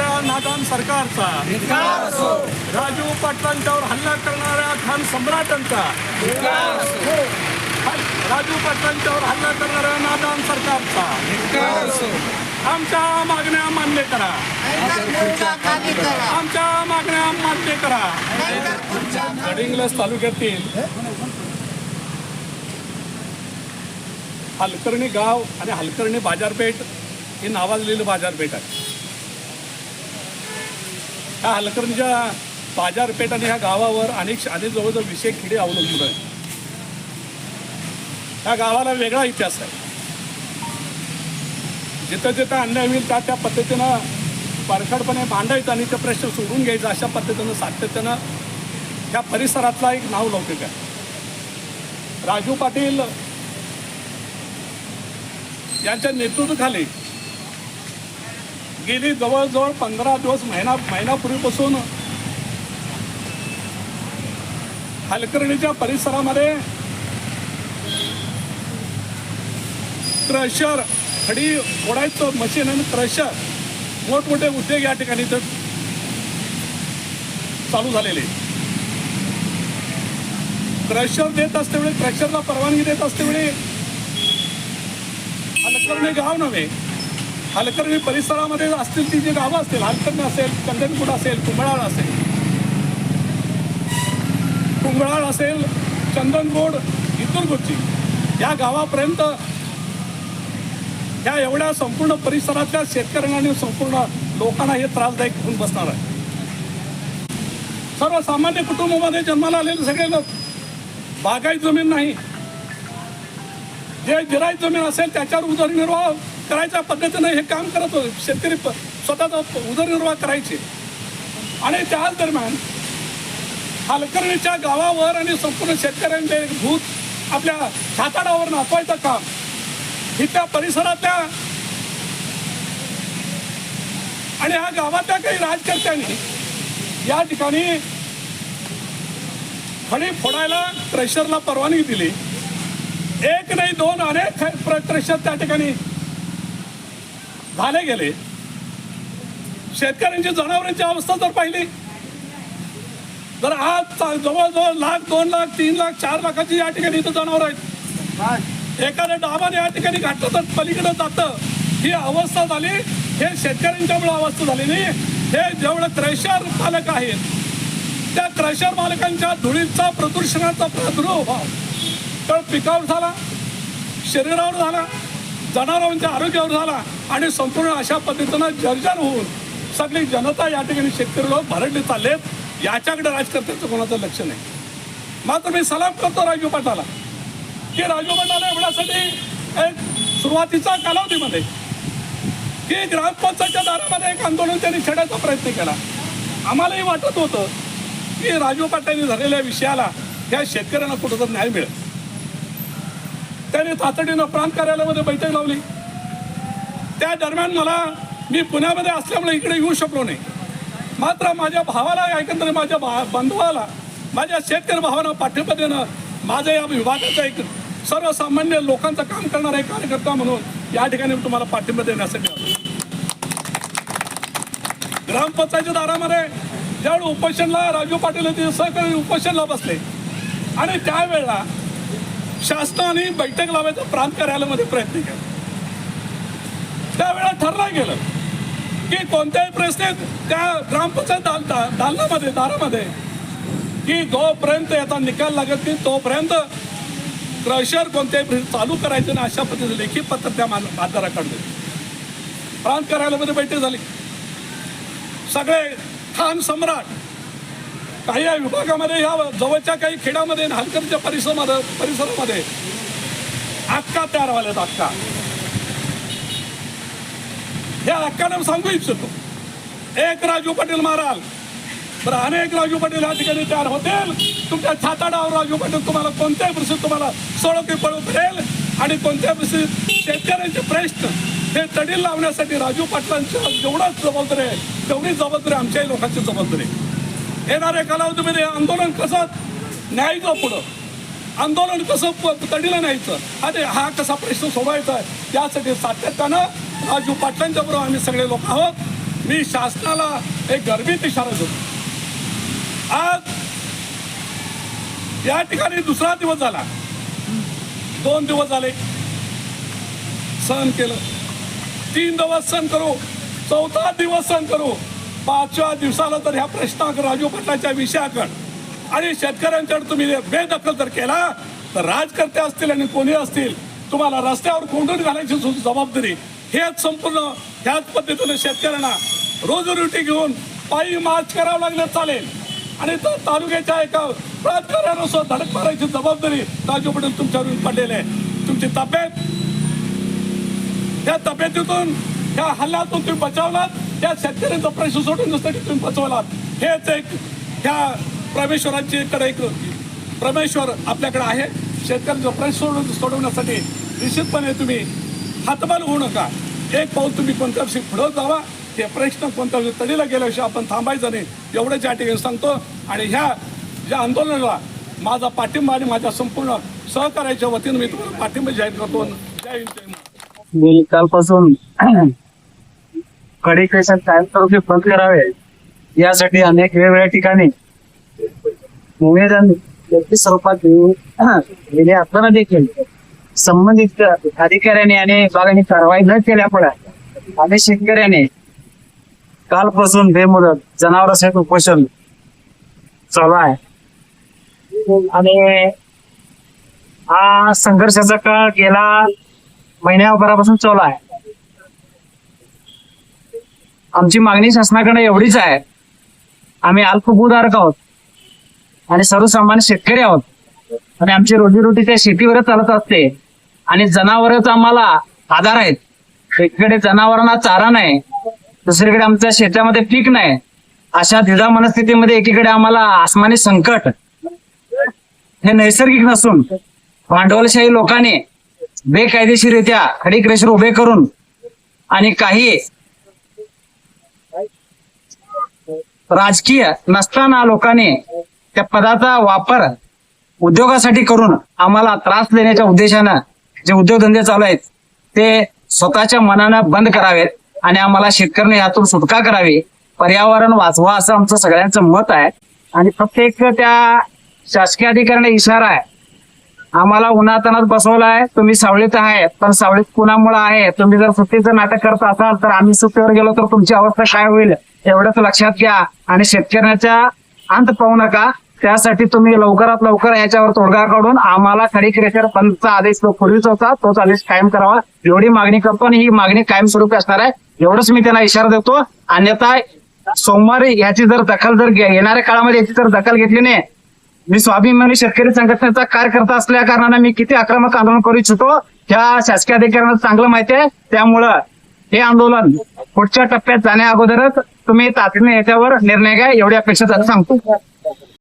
करणाऱ्या नादान सरकारचा. राजू पाटलांच्यावर हल्ला करणाऱ्या खान सम्राटांचा. राजू पाटलांच्यावर हल्ला करणाऱ्या नादान सरकारचा. आमच्या मागण्या मान्य करा. आमच्या मागण्या मान्य करा. कडिंगलस तालुक्यातील हलकर्णी गाव आणि हलकर्णी बाजारपेठ हे नावाजलेलं बाजारपेठ आहे. ह्या हलकर्णीच्या बाजारपेठ आणि ह्या गावावर अनेक अनेक जवळजवळ विषय खेडे अवलंबून आहे ह्या गावाला वेगळा इतिहास आहे. जिथं जिथं अन्याय होईल त्या त्या पद्धतीनं परखडपणे मांडायचं आणि ते प्रश्न सोडून घ्यायचा अशा पद्धतीनं सातत्यानं त्या परिसरातला एक नाव लौकिक आहे. राजू पाटील यांच्या नेतृत्वाखाली गेली जवळजवळ पंधरा दिवस महिना महिन्यापूर्वीपासून हलकर्णीच्या परिसरामध्ये क्रशर खडी ओढायचं मशीन आणि क्रशर मोठमोठे उद्योग या ठिकाणी तर चालू झालेले. क्रशर देत असतेवेळी क्रशरला परवानगी देत असतेवेळी हलकर्णी गाव नव्हे हलकर्णी परिसरामध्ये असतील ती जी गावं असतील हलकर्णी असेल चंदनपूर असेल कुंभळाळ असेल. कुंभळाळ असेल चंदनगोड इतुरगुच्ची या गावापर्यंत या एवढ्या संपूर्ण परिसरातल्या शेतकऱ्यांना आणि संपूर्ण लोकांना हे त्रासदायक होऊन बसणार आहे. सर्वसामान्य कुटुंबामध्ये जन्माला आलेले सगळे लोक बागायत जमीन नाही. जे जिरायत जमीन असेल त्याच्यावर उदरनिर्वाह करायच्या पद्धतीनं हे काम करत होते. शेतकरी स्वतःचा उदरनिर्वाह करायचे. आणि त्याच दरम्यान हलकर्णीच्या गावावर आणि संपूर्ण शेतकऱ्यांचे भूत आपल्या छाताडावर नाचवायचं काम. ही त्या परिसरातल्या आणि ह्या गावातल्या काही राजकर्त्यांनी या ठिकाणी खडी फोडायला क्रेशरला परवानगी दिली. एक नाही दोन अनेक क्रेशर त्या ठिकाणी झाले गेले. शेतकऱ्यांची जनावरांची अवस्था जर पाहिली तर आज जवळजवळ लाख दोन लाख तीन लाख चार लाखाची या ठिकाणी इथं जनावर आहेत. एखाद्या डाबाने या ठिकाणी घातलं तर पलीकडे जातं. ही अवस्था झाली हे शेतकऱ्यांच्यामुळे अवस्था झाली नाही. हे जेवढं क्रेशर मालक आहेत त्या क्रशर मालकांच्या धुळीचा प्रदूषणाचा प्रादुर्भाव. तर पिकावर झाला शरीरावर झाला जनावरांच्या आरोग्यावर झाला आणि संपूर्ण अशा पद्धतीनं जर्जर होऊन सगळी जनता या ठिकाणी शेतकरी लोक भरडले चाललेत. याच्याकडे राजकर्त्याचं कोणाचं लक्ष नाही. मात्र मी सलाम करतो राजू पाटाला की राजू पाटाला एवढ्यासाठी एक सुरुवातीचा कालावधीमध्ये की ग्रामपंचायतच्या दारामध्ये एक आंदोलन त्यांनी छेडायचा प्रयत्न केला. आम्हालाही वाटत होतं की राजू पाटलांनी झालेल्या विषयाला या शेतकऱ्यांना कुठं न्याय मिळेल. त्याने तातडीनं प्रांत कार्यालयामध्ये बैठक लावली. त्या दरम्यान मला मी पुण्यामध्ये असल्यामुळे इकडे येऊ शकलो नाही. मात्र माझ्या भावाला एकंदरीत माझ्या भा बंधुवाला माझ्या शेतकरी भावांना पाठिंबा देणं माझ्या या विभागाचा एक सर्वसामान्य लोकांचं काम करणारा एक कार्यकर्ता म्हणून या ठिकाणी मी तुम्हाला पाठिंबा देण्यासाठी आलो. ग्रामपंचायतच्या दारामध्ये ज्यावेळी उपोषणला राजू पाटील होते सहकारी उपोषणला बसले आणि त्यावेळेला शासनाने बैठक लावायचा प्रांत कार्यालयामध्ये प्रयत्न केला. त्यावेळेला ठरलं गेलं की कोणत्याही प्रश्नेत त्या ग्रामपंचायत दालता दालनामध्ये दारामध्ये की जोपर्यंत याचा निकाल लागत नाही तोपर्यंत क्रशर कोणत्याही चालू करायचं नाही अशा पद्धतीने लेखी पत्र त्या मान प्रांत कार्यालयामध्ये बैठक झाली. सगळे खान सम्राट काही या विभागामध्ये या जवळच्या काही खेड्यामध्ये हलकमच्या परिसरामध्ये परिसरामध्ये अक्का तयार व्हायला अक्का या अक्काने सांगू इच्छितो. एक राजू पाटील महाराज बरं अनेक राजू पाटील या ठिकाणी तयार होतील. तुमच्या छाताडावर राजू पाटील तुम्हाला कोणत्याही परिस्थितीत तुम्हाला सोडोकी पळू करेल आणि कोणत्याही परिस्थितीत शेतकऱ्यांचे प्रश्न हे तडील लावण्यासाठी राजू पाटलांच्या जेवढाच जबाबदारी आहे. तेवढीच जबाबदारी आमच्याही लोकांची जबाबदारी आहे. येणाऱ्या कालावधीमध्ये आंदोलन कसं न्यायचं पुढं? आंदोलन कसं तडीला न्यायचं? आणि हा कसा प्रश्न सोडवायचा आहे? यासाठी सातत्यानं राजू पाटलांच्या बरोबर आम्ही सगळे लोक आहोत. मी शासनाला एक गर्भित इशारा देतो. आज या ठिकाणी दुसरा दिवस झाला. दोन दिवस झाले. सहन केलं. तीन दिवस सहन करू. चौथा दिवस सहन करू. पाचव्या दिवसाला तर ह्या प्रश्नाकडे राजू पाटलाच्या विषयाकडे. आणि शेतकऱ्यांच्याकडे तुम्ही बेदखल जर केला तर राजकर्ते असतील आणि कोणी असतील तुम्हाला रस्त्यावर कोंडून घालायची जबाबदारी हेच संपूर्ण ह्याच पद्धतीने शेतकऱ्यांना रोजीरोटी घेऊन पायी मार्च करावं लागलं चालेल. आणि तर तालुक्याच्या एका प्राधिकाऱ्यानं सुद्धा धडक मारायची जबाबदारी राजू पाटील तुमच्यावर पडलेली आहे. तुमची तब्येत? त्या तब्येतीतून त्या हल्ल्यातून तुम्ही बचावलात? त्या शेतकऱ्यांचा प्रश्न सोडवण्यासाठी तुम्ही पचवला हेच एक ह्या परमेश्वराची कडे एक परमेश्वर आपल्याकडे आहे. शेतकऱ्यांचा प्रश्न सोडून सोडवण्यासाठी निश्चितपणे तुम्ही हातबाल होऊ नका. एक पाऊल तुम्ही कोणत्या वर्षी पुढं जावा. ते प्रश्न कोणत्या वर्षी तडीला गेल्याविषयी आपण थांबायचं नाही. एवढंच या ठिकाणी सांगतो. आणि ह्या ज्या आंदोलनाला माझा पाठिंबा आणि माझ्या संपूर्ण सहकार्याच्या वतीनं मी तुम्हाला पाठिंबा जाहीर करतो. जय हिंद जय कालपासून कडे केसात कायमस्वरूपी बंद करावे. यासाठी अनेक वेगवेगळ्या ठिकाणी निवेदन लेखी स्वरूपात देऊन गेले असताना देखील. संबंधित अधिकाऱ्याने आणि विभागाने कारवाई न केल्यामुळे आम्ही शेतकऱ्याने कालपासून बेमुदत जनावरांसाठी उपोषण चालू आहे. आणि हा संघर्षाचा काळ गेला महिन्याभरापासून चालू आहे. आमची मागणी शासनाकडे एवढीच आहे. आम्ही अल्पभूधारक आहोत. आणि सर्वसामान्य शेतकरी आहोत. आणि आमची रोजीरोटी त्या शेतीवरच चालत असते. आणि जनावरच आम्हाला आधार आहेत. एकीकडे जनावरांना चारा नाही. दुसरीकडे आमच्या शेतामध्ये पीक नाही. अशा द्विधा मनस्थितीमध्ये एकीकडे आम्हाला आसमानी संकट. हे नैसर्गिक नसून भांडवलशाही लोकांनी बेकायदेशीररित्या खडी क्रेशर उभे करून आणि काही राजकीय नसताना लोकांनी त्या पदाचा वापर उद्योगासाठी करून आम्हाला त्रास देण्याच्या उद्देशानं जे उद्योगधंदे चालू आहेत ते स्वतःच्या मनानं बंद करावेत आणि आम्हाला शेतकऱ्यांनी यातून सुटका करावी. पर्यावरण वाचवा असं आमचं सगळ्यांचं मत आहे. आणि प्रत्येक त्या शासकीय अधिकाऱ्यांना इशारा आहे. आम्हाला उन्हातानात आहे तुम्ही सावळीत आहे पण सावळीत कुणामुळे आहे? तुम्ही जर सुट्टीचं नाटक करत असाल तर आम्ही सुट्टीवर गेलो तर तुमची अवस्था काय होईल? एवढंच लक्षात घ्या. आणि शेतकऱ्याच्या अंत पाहू नका. त्यासाठी तुम्ही लवकरात लवकर याच्यावर तोडगा काढून आम्हाला खडी क्रेशर बंदचा आदेश जो पूर्वीच होता तोच आदेश कायम करावा. एवढी मागणी करतो आणि ही मागणी कायमस्वरूपी असणार आहे. एवढंच मी त्यांना इशारा देतो. अन्यथा सोमवारी याची जर दखल जर घे- येणाऱ्या काळामध्ये याची जर दखल घेतली नाही मी स्वाभिमानी शेतकरी संघटनेचा कार्यकर्ता असल्या कारणाने मी किती आक्रमक आंदोलन करू इच्छितो. त्या शासकीय अधिकाऱ्यांना चांगलं माहिती आहे. त्यामुळं हे आंदोलन पुढच्या टप्प्यात जाण्या अगोदरच तुम्ही तातडीने याच्यावर निर्णय घ्या एवढी अपेक्षा सांगतो.